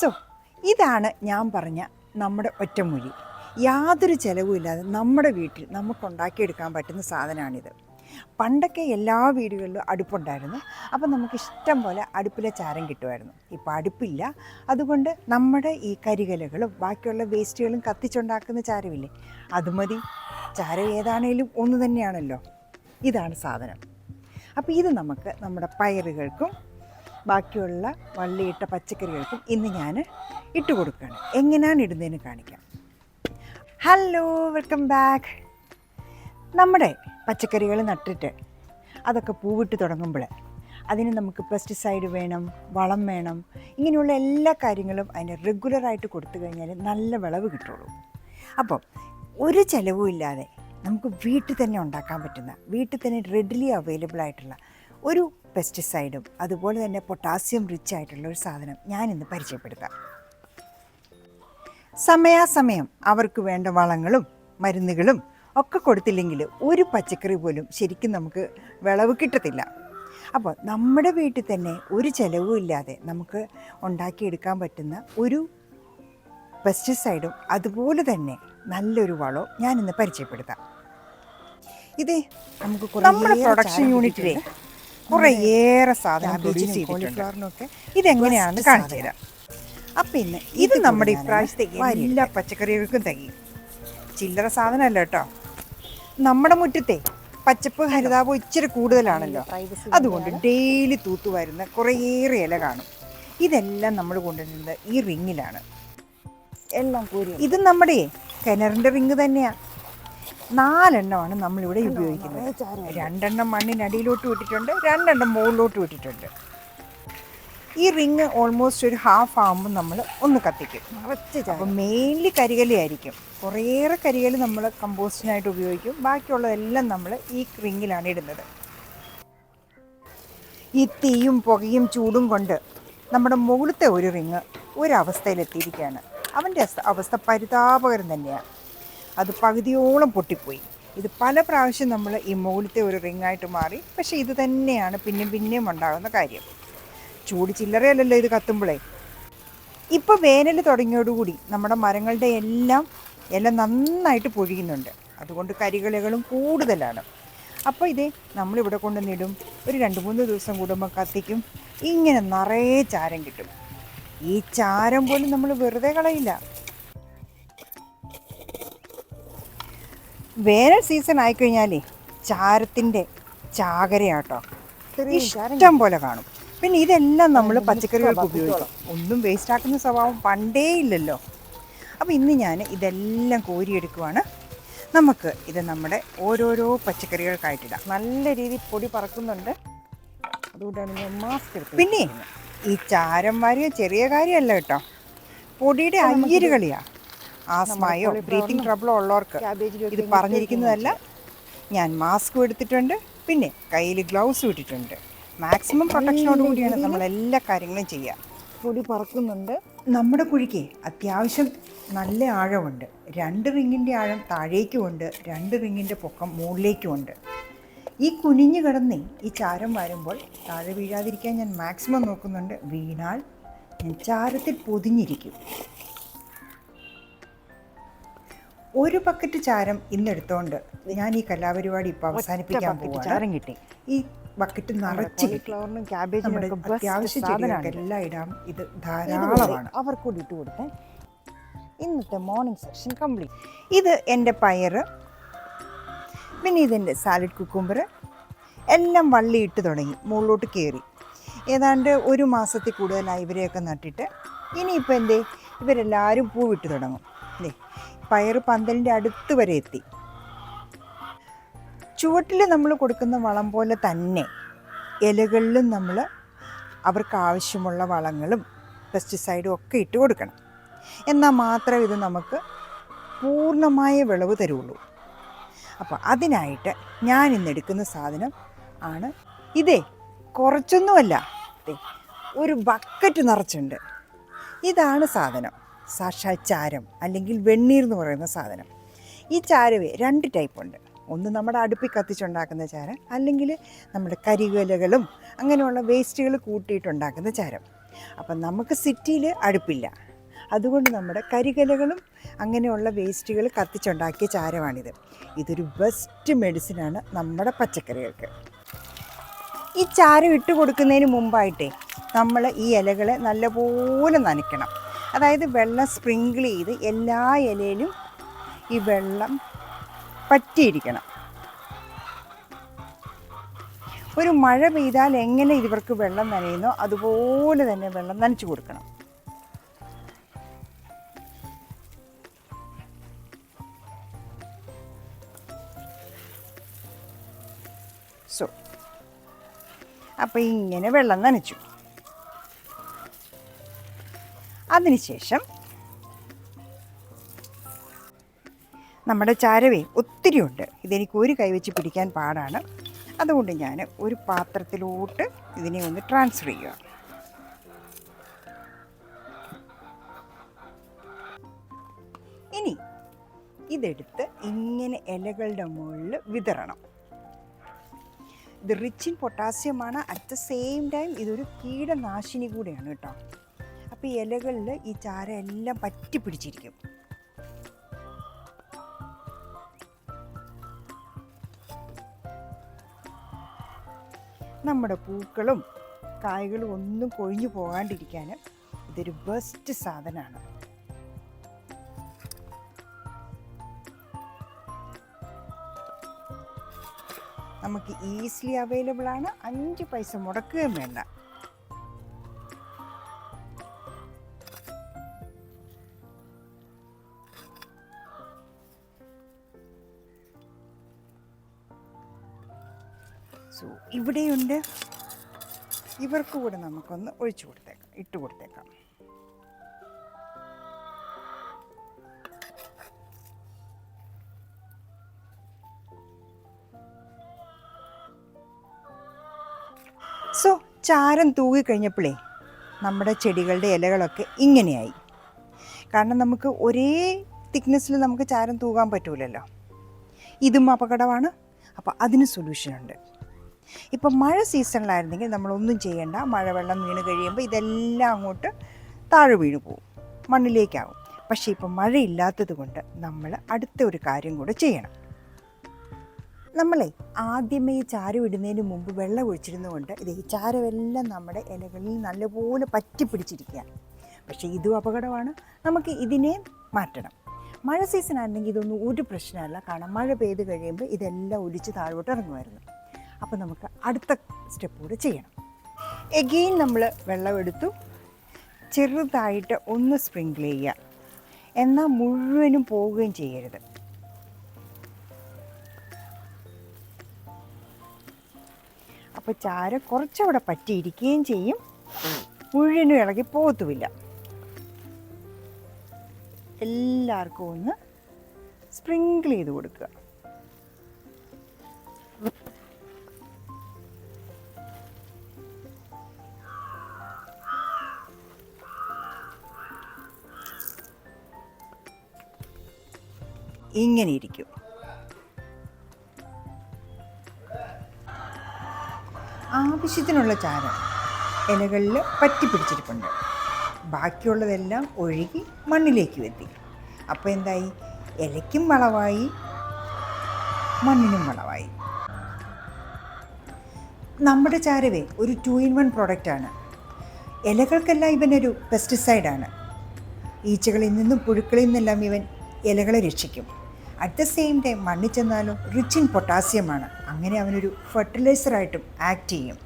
So ഇതാണ് ഞാൻ പറഞ്ഞ നമ്മുടെ ഒറ്റമൊഴി യാതൊരു ചിലവുമില്ലാതെ നമ്മുടെ വീട്ടിൽ നമുക്കുണ്ടാക്കിയെടുക്കാൻ പറ്റുന്ന സാധനമാണിത്. പണ്ടൊക്കെ എല്ലാ വീടുകളിലും അടുപ്പുണ്ടായിരുന്നു. അപ്പം നമുക്ക് ഇഷ്ടം പോലെ അടുപ്പിലെ ചാരം കിട്ടുമായിരുന്നു. ഇപ്പോൾ അടുപ്പില്ല. അതുകൊണ്ട് നമ്മുടെ ഈ കരികലകളും ബാക്കിയുള്ള വേസ്റ്റുകളും കത്തിച്ചുണ്ടാക്കുന്ന ചാരമില്ലേ? അത് മതി. ചാരം ഏതാണേലും ഒന്ന് തന്നെയാണല്ലോ. ഇതാണ് സാധനം. അപ്പോൾ ഇത് നമുക്ക് നമ്മുടെ പയറുകൾക്കും ബാക്കിയുള്ള വള്ളിയിട്ട പച്ചക്കറികൾക്കും ഇന്ന് ഞാൻ ഇട്ട് കൊടുക്കുകയാണ്. എങ്ങനെയാണ് ഇടുന്നതിന് കാണിക്കാം. ഹലോ വെൽക്കം ബാക്ക് നമ്മുടെ പച്ചക്കറികൾ നട്ടിട്ട് അതൊക്കെ പൂവിട്ട് തുടങ്ങുമ്പോൾ അതിന് നമുക്ക് പെസ്റ്റിസൈഡ് വേണം വളം വേണം ഇങ്ങനെയുള്ള എല്ലാ കാര്യങ്ങളും അതിന് റെഗുലറായിട്ട് കൊടുത്തു കഴിഞ്ഞാൽ നല്ല വിളവ് കിട്ടുള്ളൂ. അപ്പം ഒരു ചിലവും ഇല്ലാതെ നമുക്ക് വീട്ടിൽ തന്നെ ഉണ്ടാക്കാൻ പറ്റുന്ന വീട്ടിൽ തന്നെ റെഡിലി അവൈലബിൾ ആയിട്ടുള്ള ഒരു പെസ്റ്റിസൈഡും അതുപോലെ തന്നെ പൊട്ടാസ്യം റിച്ച് ആയിട്ടുള്ള ഒരു സാധനം ഞാൻ ഇന്ന് പരിചയപ്പെടുത്താം. സമയാസമയം അവർക്ക് വേണ്ട വളങ്ങളും മരുന്നുകളും ഒക്കെ കൊടുത്തില്ലെങ്കിൽ ഒരു പച്ചക്കറി പോലും ശരിക്കും നമുക്ക് വിളവ് കിട്ടത്തില്ല. അപ്പോൾ നമ്മുടെ വീട്ടിൽ തന്നെ ഒരു ചിലവും ഇല്ലാതെ നമുക്ക് ഉണ്ടാക്കിയെടുക്കാൻ പറ്റുന്ന ഒരു പെസ്റ്റിസൈഡും അതുപോലെ തന്നെ നല്ലൊരു വളവും ഞാനിന്ന് പരിചയപ്പെടുത്താം. ഇത് നമുക്ക് നമ്മുടെ പ്രൊഡക്ഷൻ യൂണിറ്റിലെ കുറേയേറെ സാധനം കോളിഫ്ലവറിനൊക്കെ ഇതെങ്ങനെയാണെന്ന് കാണിച്ചു തരാം. അപ്പം ഇന്ന് ഇത് നമ്മുടെ ഇപ്രാവശ്യത്തെ എല്ലാ പച്ചക്കറികൾക്കും തികയും ചില്ലറ സാധനമല്ല കേട്ടോ. നമ്മുടെ മുറ്റത്തെ പച്ചപ്പ് ഹരിതാപം ഇച്ചിരി കൂടുതലാണല്ലോ. അതുകൊണ്ട് ഡെയിലി തൂത്തു വരുന്ന കുറേയേറെ ഇല കാണും. ഇതെല്ലാം നമ്മൾ കൊണ്ടുവരുന്നത് ഈ റിങ്ങിലാണ് എല്ലാം കൂടി ഇത് നമ്മുടെ കിണറിന്റെ റിങ് തന്നെയാണ് നാലെണ്ണമാണ് നമ്മളിവിടെ ഉപയോഗിക്കുന്നത്. രണ്ടെണ്ണം മണ്ണിനടിയിലോട്ട് വിട്ടിട്ടുണ്ട് രണ്ടെണ്ണം മുകളിലോട്ട് വിട്ടിട്ടുണ്ട്. ഈ റിങ് ഓൾമോസ്റ്റ് ഒരു ഹാഫ് ആകുമ്പോൾ നമ്മൾ ഒന്ന് കത്തിക്കും. അപ്പോൾ മെയിൻലി കരികലയായിരിക്കും കുറേയേറെ കരികൽ നമ്മൾ കമ്പോസ്റ്റിനായിട്ട് ഉപയോഗിക്കും. ബാക്കിയുള്ളതെല്ലാം നമ്മൾ ഈ റിങ്ങിലാണ് ഇടുന്നത്. ഈ തീയും പുകയും ചൂടും കൊണ്ട് നമ്മുടെ മുകളിലത്തെ ഒരു റിങ് ഒരവസ്ഥയിലെത്തിയിരിക്കുകയാണ്. അവന്റെ അവസ്ഥ- അവസ്ഥ പരിതാപകരം തന്നെയാണ്. അത് പകുതിയോളം പൊട്ടിപ്പോയി. ഇത് പല പ്രാവശ്യം നമ്മൾ ഈ മുകളിലത്തെ ഒരു റിങ്ങായിട്ട് മാറി. പക്ഷേ ഇത് തന്നെയാണ് പിന്നെയും പിന്നെയും ഉണ്ടാകുന്ന കാര്യം. ചൂട് ചില്ലറയല്ലല്ലോ ഇത് കത്തുമ്പോഴേ ഇപ്പോൾ വേനൽ തുടങ്ങിയോടുകൂടി നമ്മുടെ മരങ്ങളുടെ എല്ലാം ഇല നന്നായിട്ട് പൊഴിയുന്നുണ്ട്. അതുകൊണ്ട് കരികളകളും കൂടുതലാണ്. അപ്പോൾ ഇതേ നമ്മളിവിടെ കൊണ്ടുവന്നിടും. ഒരു രണ്ട് മൂന്ന് ദിവസം കൂടുമ്പോൾ കത്തിക്കും. ഇങ്ങനെ നിറയെ ചാരം കിട്ടും. ഈ ചാരം പോലും നമ്മൾ വെറുതെ കളയില്ല. വേനൽ സീസൺ ആയിക്കഴിഞ്ഞാലേ ചാരത്തിന്റെ ചാകരയാട്ടോ. ഇഷ്ടം പോലെ കാണും. പിന്നെ ഇതെല്ലാം നമ്മൾ പച്ചക്കറികൾക്ക് ഉപയോഗിക്കും. ഒന്നും വേസ്റ്റ് ആക്കുന്ന സ്വഭാവം പണ്ടേ ഇല്ലല്ലോ. അപ്പോൾ ഇന്ന് ഞാൻ ഇതെല്ലാം കോരിയെടുക്കുവാണ്. നമുക്ക് ഇത് നമ്മുടെ ഓരോരോ പച്ചക്കറികൾക്കായിട്ടിടാം നല്ല രീതിയിൽ പൊടി പറക്കുന്നുണ്ട്. അതുകൊണ്ടാണ് ഞാൻ മാസ്ക് എടുത്തത് പിന്നെ ഈ ചാരം വാരിയ ചെറിയ കാര്യമല്ല കേട്ടോ. പൊടിയുടെ അയ്യര് കളിയാ ആസ്മയോ ബ്രീത്തിങ് ട്രബിളോ ഉള്ളവർക്ക് ഇത് പറഞ്ഞിരിക്കുന്നതല്ല. ഞാൻ മാസ്കും എടുത്തിട്ടുണ്ട് പിന്നെ കയ്യിൽ ഗ്ലൗസ് ഇട്ടിട്ടുണ്ട്. മാക്സിമം പ്രൊട്ടക്ഷനോട് കൂടിയാണ് നമ്മൾ എല്ലാ കാര്യങ്ങളും ചെയ്യുക. പൊടി പറക്കുന്നുണ്ട്. നമ്മുടെ കുഴിക്ക് അത്യാവശ്യം നല്ല ആഴമുണ്ട്. രണ്ട് റിങ്ങിന്റെ ആഴം താഴേക്കുമുണ്ട്. രണ്ട് റിങ്ങിന്റെ പൊക്കം മുകളിലേക്കും ഉണ്ട് ഈ കുനിഞ്ഞു കിടന്ന് ഈ ചാരം വരുമ്പോൾ താഴെ വീഴാതിരിക്കാൻ ഞാൻ മാക്സിമം നോക്കുന്നുണ്ട്. വീണാൽ ഞാൻ ചാരത്തിൽ പൊതിഞ്ഞിരിക്കും. ഒരു പക്കറ്റ് ചാരം ഇന്നെടുത്തോണ്ട് ഞാൻ ഈ കലാപരിപാടി ഇപ്പൊ അവസാനിപ്പിക്കാൻ ചാരം കിട്ടി. ഈ ബക്കറ്റ് നിറച്ച് നമ്മുടെ അത്യാവശ്യ ചെടികൾക്കെല്ലാം ഇടാം. ഇത് ധാരാളമാണ്. കൂടി ഇട്ട് കൊടുത്തേ. ഇന്നത്തെ മോർണിംഗ് സെക്ഷൻ കംപ്ലീറ്റ് ഇത് എന്റെ പയറ് പിന്നെ ഇതെന്റെ സാലഡ് കുക്കുംബർ എല്ലാം വള്ളി ഇട്ട് തുടങ്ങി മുകളിലോട്ട് കയറി ഏതാണ്ട് ഒരു മാസത്തിൽ കൂടുതലായി ഇവരെയൊക്കെ നട്ടിട്ട് ഇനിയിപ്പോൾ എന്റെ ഇവരെല്ലാവരും പൂവിട്ട് തുടങ്ങും. പയറ് പന്തലിന്റെ അടുത്ത് വരെ എത്തി. ചുവട്ടിൽ നമ്മൾ കൊടുക്കുന്ന വളം പോലെ തന്നെ ഇലകളിലും നമ്മൾ അവർക്ക് ആവശ്യമുള്ള വളങ്ങളും പെസ്റ്റിസൈഡും ഒക്കെ ഇട്ട് കൊടുക്കണം. എന്നാൽ മാത്രമേ ഇത് നമുക്ക് പൂർണമായ വിളവ് തരുള്ളൂ. അപ്പോൾ അതിനായിട്ട് ഞാൻ ഇന്ന് എടുക്കുന്ന സാധനം ആണ് ഇതേ കുറച്ചൊന്നുമല്ല. ഒരു ബക്കറ്റ് നിറച്ചുണ്ട്. ഇതാണ് സാധനം. സാക്ഷാൽ ചാരം അല്ലെങ്കിൽ വെണ്ണീർ എന്ന് പറയുന്ന സാധനം. ഈ ചാരവേ രണ്ട് ടൈപ്പുണ്ട് ഒന്ന് നമ്മുടെ അടുപ്പിൽ കത്തിച്ചുണ്ടാക്കുന്ന ചാരം അല്ലെങ്കിൽ നമ്മുടെ കരികലകളും അങ്ങനെയുള്ള വേസ്റ്റുകൾ കൂട്ടിയിട്ടുണ്ടാക്കുന്ന ചാരം. അപ്പം നമുക്ക് സിറ്റിയിൽ അടുപ്പില്ല. അതുകൊണ്ട് നമ്മുടെ കരികലകളും അങ്ങനെയുള്ള വേസ്റ്റുകൾ കത്തിച്ചുണ്ടാക്കിയ ചാരമാണിത്. ഇതൊരു ബെസ്റ്റ് മെഡിസിനാണ് നമ്മുടെ പച്ചക്കറികൾക്ക്. ഈ ചാരം ഇട്ട് കൊടുക്കുന്നതിന് മുമ്പായിട്ടേ നമ്മൾ ഈ ഇലകളെ നല്ലപോലെ നനയ്ക്കണം. അതായത് വെള്ളം സ്പ്രിങ്കിൾ ചെയ്ത് എല്ലാ ഇലയിലും ഈ വെള്ളം പറ്റിയിരിക്കണം. ഒരു മഴ പെയ്താൽ എങ്ങനെ ഇവർക്ക് വെള്ളം നനയുന്നോ അതുപോലെ തന്നെ വെള്ളം നനച്ചു കൊടുക്കണം. സോ അപ്പോൾ ഇങ്ങനെ വെള്ളം നനച്ചു. അതിനുശേഷം നമ്മുടെ ചാരവേ ഒത്തിരി ഉണ്ട്. ഇതെനിക്ക് ഒരു കൈവച്ച് പിടിക്കാൻ പാടാണ്. അതുകൊണ്ട് ഞാൻ ഒരു പാത്രത്തിലോട്ട് ഇതിനെ ഒന്ന് ട്രാൻസ്ഫർ ചെയ്യുക ഇനി ഇതെടുത്ത് ഇങ്ങനെ ഇലകളുടെ മുകളിൽ വിതറണം. ഇത് റിച്ച് ഇൻ പൊട്ടാസ്യമാണ് അറ്റ് ദ സെയിം ടൈം ഇതൊരു കീടനാശിനി കൂടെയാണ് കേട്ടോ. അപ്പോൾ ഈ ഇലകളിൽ ഈ ചാര എല്ലാം പറ്റി പിടിച്ചിരിക്കും. നമ്മുടെ പൂക്കളും കായ്കളും ഒന്നും കൊഴിഞ്ഞു പോകാണ്ടിരിക്കാൻ ഇതൊരു ബെസ്റ്റ് സാധനമാണ് നമുക്ക് ഈസിലി അവൈലബിൾ ആണ്. അഞ്ച് പൈസ മുടക്കുകയും വേണ്ട. ഇവിടെയുണ്ട്. ഇവർക്ക് കൂടെ നമുക്കൊന്ന് ഒഴിച്ചു കൊടുത്തേക്കാം ഇട്ട് കൊടുത്തേക്കാം. സോ ചാരം തൂകിക്കഴിഞ്ഞപ്പോഴേ നമ്മുടെ ചെടികളുടെ ഇലകളൊക്കെ ഇങ്ങനെയായി. കാരണം നമുക്ക് ഒരേ തിക്നെസ്സിൽ നമുക്ക് ചാരം തൂകാൻ പറ്റൂലല്ലോ. ഇതും അപകടമാണ്. അപ്പോൾ അതിന് സൊല്യൂഷനുണ്ട്. ഇപ്പം മഴ സീസണിലായിരുന്നെങ്കിൽ നമ്മളൊന്നും ചെയ്യേണ്ട. മഴവെള്ളം വീണ് കഴിയുമ്പോൾ ഇതെല്ലാം അങ്ങോട്ട് താഴെ വീണു പോകും മണ്ണിലേക്കാവും. പക്ഷേ ഇപ്പം മഴയില്ലാത്തത് കൊണ്ട് നമ്മൾ അടുത്ത ഒരു കാര്യം കൂടെ ചെയ്യണം. നമ്മളെ ആദ്യമേ ചാരം ഇടുന്നതിന് മുമ്പ് വെള്ളം ഒഴിച്ചിരുന്നുകൊണ്ട് ഇത് ഈ ചാരമെല്ലാം നമ്മുടെ ഇലകളിൽ നല്ലപോലെ പറ്റി പിടിച്ചിരിക്കുക പക്ഷേ ഇതും അപകടമാണ്. നമുക്ക് ഇതിനെ മാറ്റണം. മഴ സീസൺ ആയിരുന്നെങ്കിൽ ഇതൊന്നും ഒരു പ്രശ്നമല്ല. കാരണം മഴ പെയ്ത് കഴിയുമ്പോൾ ഇതെല്ലാം ഒലിച്ച് താഴോട്ട് ഇറങ്ങുമായിരുന്നു. അപ്പോൾ നമുക്ക് അടുത്ത സ്റ്റെപ്പ് കൂടെ ചെയ്യണം. എഗെയിൻ നമ്മൾ വെള്ളമെടുത്തു. ചെറുതായിട്ട് ഒന്ന് സ്പ്രിങ്കിൾ ചെയ്യുക. എന്നാൽ മുഴുവനും പോവുകയും ചെയ്യരുത്. അപ്പോൾ ചാര കുറച്ചവിടെ പറ്റിയിരിക്കുകയും ചെയ്യും. മുഴുവനും ഇളകി പോകത്തുമില്ല എല്ലാവർക്കും ഒന്ന് സ്പ്രിങ്കിൾ ചെയ്ത് കൊടുക്കുക. ഇങ്ങനെ ഇരിക്കും. ആവശ്യത്തിനുള്ള ചാരം ഇലകളിൽ പറ്റി പിടിച്ചിരിപ്പുണ്ട്. ബാക്കിയുള്ളതെല്ലാം ഒഴുകി മണ്ണിലേക്ക് എത്തി അപ്പോൾ എന്തായി? ഇലയ്ക്കും വളമായി മണ്ണിനും വളമായി. നമ്മുടെ ചാരവേ ഒരു ടു ഇൻ വൺ പ്രോഡക്റ്റാണ് ഇലകൾക്കെല്ലാം ഇവനൊരു പെസ്റ്റിസൈഡാണ് ഈച്ചകളിൽ നിന്നും പുഴുക്കളിൽ നിന്നെല്ലാം ഇവൻ ഇലകളെ രക്ഷിക്കും. അറ്റ് ദ സെയിം ടൈം മണ്ണിൽ ചെന്നാലും റിച്ച് ഇൻ പൊട്ടാസ്യമാണ് അങ്ങനെ അവനൊരു ഫെർട്ടിലൈസറായിട്ടും ആക്ട് ചെയ്യും.